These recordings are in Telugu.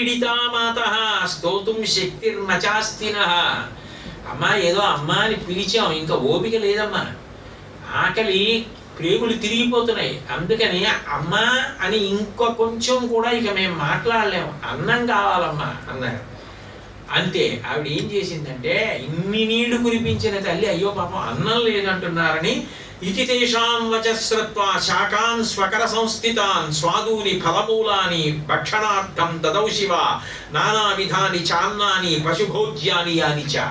పీడితా మాత స్తోతుం శక్తిర్నచాస్తిన అమ్మా ఏదో అమ్మ అని పిలిచాం ఇంకా ఓపిక లేదమ్మా. ఆకలి ప్రేగులు తిరిగిపోతున్నాయి. అందుకని అమ్మ అని ఇంకా కొంచెం కూడా ఇక మేము మాట్లాడలేము అన్నం కావాలమ్మా అన్నారు అంతే. ఆవిడ ఏం చేసిందంటే ఇన్ని నీళ్ళు కురిపించిన తల్లి అయ్యో పాపం అన్నం లేదంటున్నారని ఇతి తేషాం వచశ్రత్వా శాకాన్ స్వకర సంస్థితాన్ స్వాదూని ఫలమూలాని భక్షణార్థం దదౌ శివ నానావిధాని చాన్నాని పశుభోజ్యాని అని చ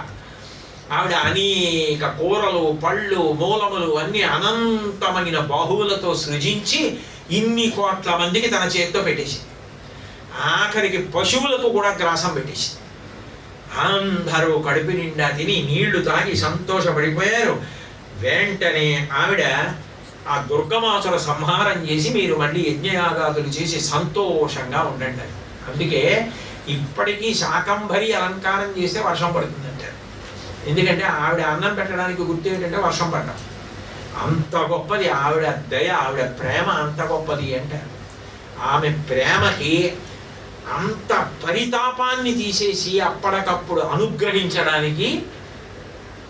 ఆవిడ అనేక కూరలు పళ్ళు మూలములు అన్ని అనంతమైన బాహువులతో సృజించి ఇన్ని కోట్ల మందికి తన చేతితో పెట్టేసింది. ఆఖరికి పశువులకు కూడా గ్రాసం పెట్టేసింది. అందరూ కడుపు నిండా తిని నీళ్ళు తాగి సంతోషపడిపోయారు. వెంటనే ఆవిడ ఆ దుర్గమాసుల సంహారం చేసి మీరు మళ్ళీ యజ్ఞయాగాదులు చేసి సంతోషంగా ఉండండి అని. అందుకే ఇప్పటికీ శాకంభరి అలంకారం చేస్తే వర్షం పడుతుందంటారు ఎందుకంటే ఆవిడ అన్నం పెట్టడానికి గుర్తు ఏంటంటే వర్షం పడ్డం. అంత గొప్పది ఆవిడ దయ ఆవిడ ప్రేమ అంత గొప్పది అంటారు ఆమె ప్రేమకి అంత పరితాపాన్ని తీసేసి అప్పటికప్పుడు అనుగ్రహించడానికి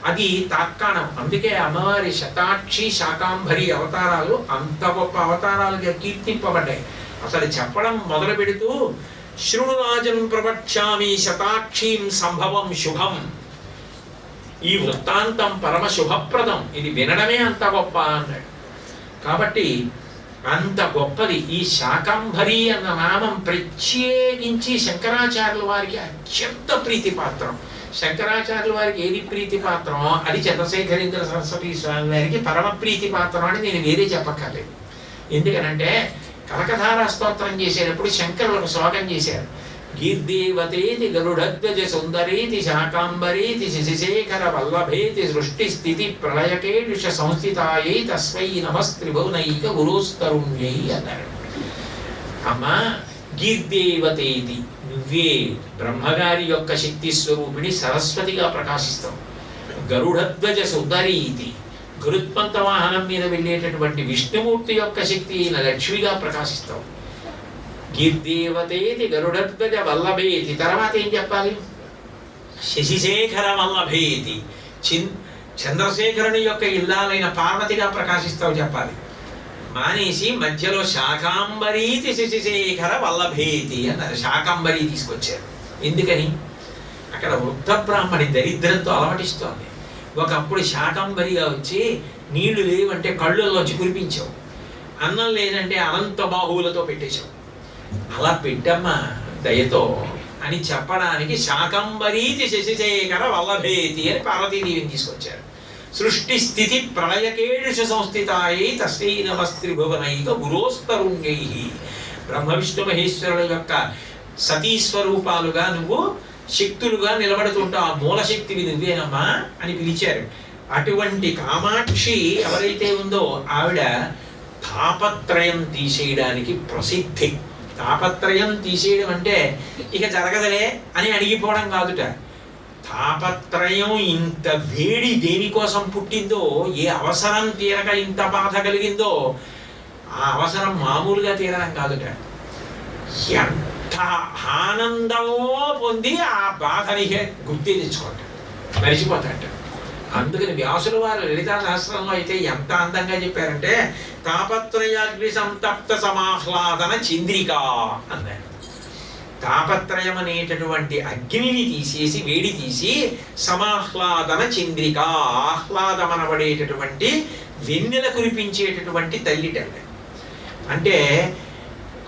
అది తాత్కాణం అందుకే అమ్మవారి శతాక్షి శాకాంబరి అవతారాలు అంత గొప్ప అవతారాలుగా కీర్తింపబడ్డాయి. అసలు చెప్పడం మొదలు పెడుతూ శృణురాజన్ ప్రవక్ష్యామి శతాక్షీం సంభవం శుభం. ఈ వృత్తాంతం పరమ శుభప్రదం. ఇది వినడమే అంత గొప్ప అన్నాడు. కాబట్టి అంత గొప్పది ఈ శాకంభరి అన్న నామం ప్రత్యేకించి శంకరాచార్యుల వారికి అత్యంత ప్రీతిపాత్రం. శంకరాచార్యుల వారికి ఏది ప్రీతి పాత్రమో అది చంద్రశేఖరేంద్ర సరస్వతి స్వామి వారికి పరమ ప్రీతిపాత్రం అని నేను వేరే చెప్పక్కర్లేదు. ఎందుకనంటే కనకధార స్తోత్రం చేసేటప్పుడు శంకరులకు శ్లోకం చేశారు. గీర్దేవతేతి గరుడధ్వజ సుందరేతి శాకాంబరేతి శశిశేఖర వల్లభేతి సృష్టి స్థితి ప్రళయకేష సంస్థితాయై తస్మై నమస్త్రిభువనైక గురుస్తరుణ్యై అన్నారు. అమ్మా గీర్దేవతేతి నువ్వే బ్రహ్మగారి యొక్క శక్తి స్వరూపిణి సరస్వతిగా ప్రకాశిస్తావు గరుడధ్వజ సుందరీతి గరుత్మంత వాహనం మీద వెళ్ళేటటువంటి విష్ణుమూర్తి యొక్క శక్తి అయిన లక్ష్మిగా ప్రకాశిస్తావు గిర్దేవతేది గరుడధ్వజ వల్లభేతి తర్వాత ఏం చెప్పాలి? శశిశేఖర వల్లభేతి చిన్ చంద్రశేఖరుని యొక్క ఇల్లాలైన పార్వతిగా ప్రకాశిస్తావు చెప్పాలి. మానేసి మధ్యలో శాకాంబరీతి శశిశేఖర వల్లభేతి అన్నారు. శాకాంబరి తీసుకొచ్చారు. ఎందుకని? అక్కడ వృద్ధ బ్రాహ్మణి దరిద్రంతో అలమటిస్తోంది. ఒకప్పుడు శాకాంబరిగా వచ్చి నీళ్ళు లేవంటే కళ్ళల్లోంచి కురిపించావు అన్నం లేదంటే అనంత బాహువులతో పెట్టేశావు. అలా పెట్టమ్మా దయతో అని చెప్పడానికి శాకంబరీతి శశిశేఖర వల్లభేతి అని పార్వతీదేవిని తీసుకొచ్చారు. సృష్టి స్థితి ప్రళయకేషు సంస్థితాయై తస్యై నమస్త్రిభువనైక గురోస్తరుణ్యై బ్రహ్మ విష్ణు మహేశ్వరుల యొక్క సతీస్వరూపాలుగా నువ్వు శక్తులుగా నిలబడుతుంటావు ఆ మూలశక్తివి నువ్వేనమ్మా అని పిలిచారు. అటువంటి కామాక్షి ఎవరైతే ఉందో ఆవిడ తాపత్రయం తీసేయడానికి ప్రసిద్ధి. తాపత్రయం తీసేయడం అంటే ఇక జరగదులే అని అడిగిపోవడం కాదుట. తాపత్రయం ఇంత వేడి దేనికోసం పుట్టిందో ఏ అవసరం తీరక ఇంత బాధ కలిగిందో ఆ అవసరం మామూలుగా తీరడం కాదుట. ఎంత ఆనందమో పొంది ఆ బాధని గుర్తి తెచ్చుకోట మరిచిపోతాట. అందుకని వ్యాసుల వారు లలితా శాస్త్రంలో అయితే ఎంత అందంగా చెప్పారంటే తాపత్రయాగ్ని సంతప్త సమాహ్లాదన చంద్రిక అన్నారు. తాపత్రయం అనేటటువంటి అగ్నిని తీసేసి వేడి తీసి సమాహ్లాదన చంద్రిక ఆహ్లాదమనబడేటటువంటి వెన్నెల కురిపించేటటువంటి తల్లిటండి అంటే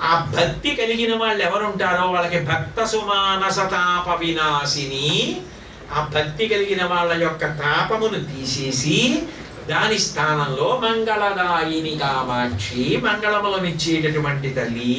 ఆ భక్తి కలిగిన వాళ్ళు ఎవరుంటారో వాళ్ళకి భక్త సుమానసతాప వినాశిని ఆ భక్తి కలిగిన వాళ్ళ యొక్క తాపమును తీసేసి దాని స్థానంలో మంగళదాయిని కామాక్షి మంగళములనిచ్చేటటువంటి తల్లి